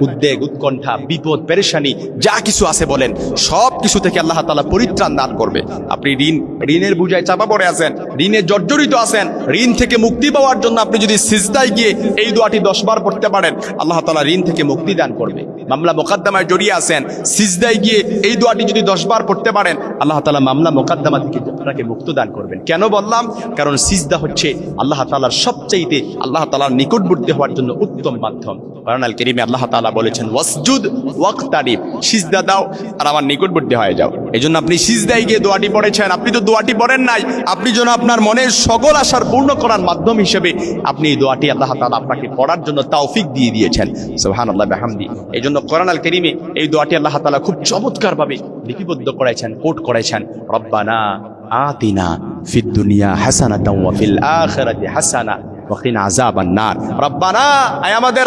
উদ্বেগ, উৎকণ্ঠা, বিপদ, পেরেশানি, যা কিছু আছে বলেন, সব কিছু থেকে আল্লাহ তালা পরিত্রাণ দান করবে। আপনি ঋণ, ঋণের বুঝায় চাপা পড়ে আছেন, ঋণে জর্জরিত আছেন, ঋণ থেকে মুক্তি পাওয়ার জন্য আপনি যদি সিজদায় গিয়ে এই দোয়াটি দশবার পড়তে পারেন, আল্লাহ তালা ঋণ থেকে মুক্তি দান করবে। মামলা মোকদ্দমায় জড়িয়ে আছেন, সিজদায় গিয়ে এই দোয়াটি যদি দশবার পড়তে পারেন, আল্লাহ তালা মামলা মোকদ্দমা থেকে আপনাকে মুক্ত দান করবেন। কেন বললাম? কারণ সিজদা হচ্ছে আল্লাহ তালার সবচাইতে আল্লাহ তালার নিকটবর্তী হওয়ার জন্য উত্তম মাধ্যম। কারণ কেরিমে আল্লাহ তালা বলেছেন, ওয়াসজুদ ওয়াক্তারিফ সিজদা দাও আর আমার নিকটবর্তী হয়ে যাও। এই জন্য আপনি সিজদায় গিয়ে দোয়াটি পড়েছেন। আপনি তো দোয়াটি পড়েন নাই। আপনি যেন আপনার মনের সকল আশার পূর্ণ করার মাধ্যম হিসেবে আপনি এই দোয়াটি আল্লাহ তালা আপনাকে পড়ার জন্য তাওফিক দিয়ে দিয়েছেন। সোহান আল্লাহ বেহামদি। এই জন্য কোরআন আল করিমে এই দোয়াটি আল্লাহ তালা খুব চমৎকারভাবে লিপিবদ্ধ করেছেন, কোট করেছেন। রব্বানা আতিনা ফিদ দুনিয়া হাসানাতাও ওয়া ফিল আখিরাতি হাসানা রব্বানা আমাদের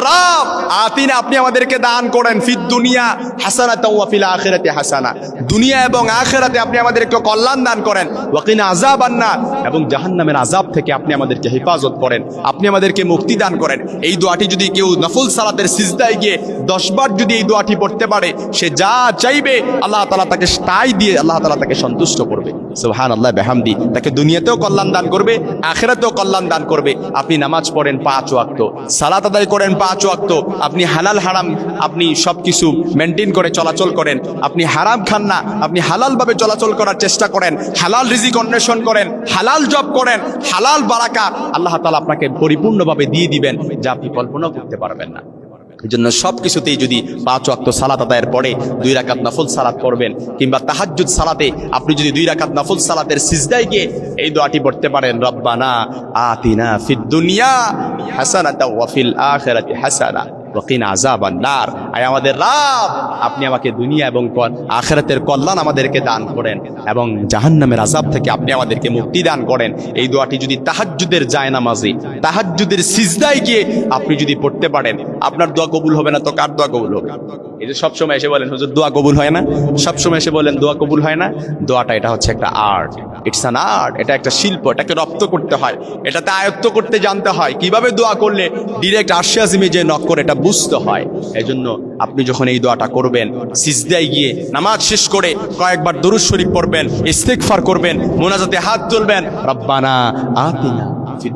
আতিনা, আপনি আমাদেরকে দান করেন। ফিদ দুনিয়া হাসানাতাও ওয়া ফিল আখিরাতি হাসানা। দুনিয়া এবং আখেরাতে আপনি আমাদেরকে কল্যাণ দান করেন। ওয়াকিনা আযাবান নার এবং জাহান্নামের আযাব থেকে আপনি আমাদেরকে হেফাজত করেন। আপনি আমাদেরকে মুক্তি দান করেন। এই দোয়াটি যদি কেউ নফল সালাতের সিজদায় গিয়ে দশ বার যদি এই দোয়াটি পড়তে পারে, সে যা চাইবে, আল্লাহ তাআলা তাকে তাই দিয়ে আল্লাহ তাআলা তাকে সন্তুষ্ট করবে। সুবহান আল্লাহ বেহামদি। তাকে দুনিয়াতেও কল্যাণ দান করবে, আখেরাতেও কল্যাণ দান করবে। আপনি নামাজ পড়েন পাঁচ ওয়াক্ত, সালাত আদায় করেন পাঁচ ওয়াক্ত, আপনি হালাল হারাম, আপনি সবকিছু মেনটেন করে চলাচল করেন। আপনি হারাম খান না আপনি হালাল ভাবে চলাচল করার চেষ্টা করেন, হালাল রিজিক অন্বেষণ করেন, হালাল জব করেন, হালাল বারাকা আল্লাহ তাআলা আপনাকে পরিপূর্ণভাবে দিয়ে দিবেন যা আপনি কল্পনাও করতে পারবেন না। এই জন্য সব কিছুতেই যদি পাঁচ সালাত আদায়ের পরে দুই রাকাত সালাত কিংবা সালাতে আপনি যদি দুই রাকাত নফল সালাতের সিজদায় গিয়ে এই দোয়াটি পড়তে পারেন, রব্বানা আতিনা ফিদ দুনিয়া হাসানাতা ওয়া হাসানা আয় আমাদের রব, আপনি আমাকে দুনিয়া এবং আখিরাতের কল্যাণ আমাদেরকে দান করেন এবং জাহান্নামের আযাব থেকে আপনি আমাদেরকে মুক্তি দান করেন। এই দোয়াটি যদি তাহাজ্জুদের যায় নামাজে তাহাজ্জুদের সিজদায় গিয়ে আপনি যদি পড়তে পারেন, আপনার দোয়া কবুল হবে না তো কার দোয়া কবুল হবে? এই যে সবসময় এসে বলেন, হুজুর, দোয়া কবুল হয় না? সবসময় এসে বলেন, দোয়া কবুল হয় না? দোয়াটা এটা হচ্ছে একটা আর্ট। ইটস অ্যান আর্ট এটা একটা শিল্প, এটাকে রপ্ত করতে হয়, এটাতে আয়ত্ত করতে জানতে হয়। কীভাবে দোয়া করলে ডিরেক্ট আর্শিয়াজিমে যে নক করে এটা বুঝতে হয়। এজন্য আপনি যখন এই দোয়াটা করবেন, সিজদায় গিয়ে নামাজ শেষ করে কয়েকবার দরুদ শরীফ পড়বেন, ইস্তেগফার করবেন, মোনাজাতে হাত তুলবেন, রব্বানা আতিনা। যে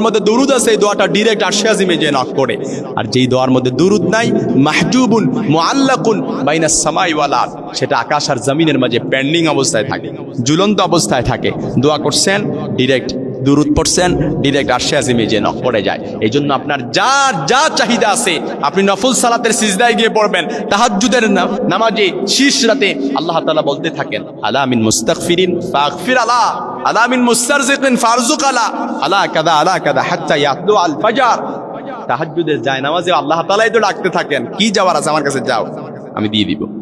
মধ্যে দুরুদ আছে, এই নক করে। আর যেই দোয়ার মধ্যে দুরুদ নাই সেটা আকাশ আর জমিনের মাঝে পেন্ডিং অবস্থায় থাকে, ঝুলন্ত অবস্থায় থাকে। দোয়া করছেন ডিরেক্ট দুরুদ পড়ছেন ডিরেক্ট আরশে আজিমে যে পড়ে যায়। এই জন্য আপনার যা যা চাহিদা আছে, আপনি নফল সালাতের সিজদায় গিয়ে পড়বেন, তাহাজ্জুদের না- নামাজে শীষ রাতে আল্লাহ তাআলা বলতে থাকেন, আলা মিন মুস্তাগফিরিন ফাগফির আলা আলা মিন মুস্তারজিকিন ফারজুক আলা আলা কাদা আলা কাদা হাত্তা ইয়াতলু আল ফাজার। তাহাজ্জুদের যায়, নামাজে আল্লাহ তালাই তো ডাকতে থাকেন, কি যাওয়ার আছে আমার কাছে যাও, আমি দিয়ে দিব।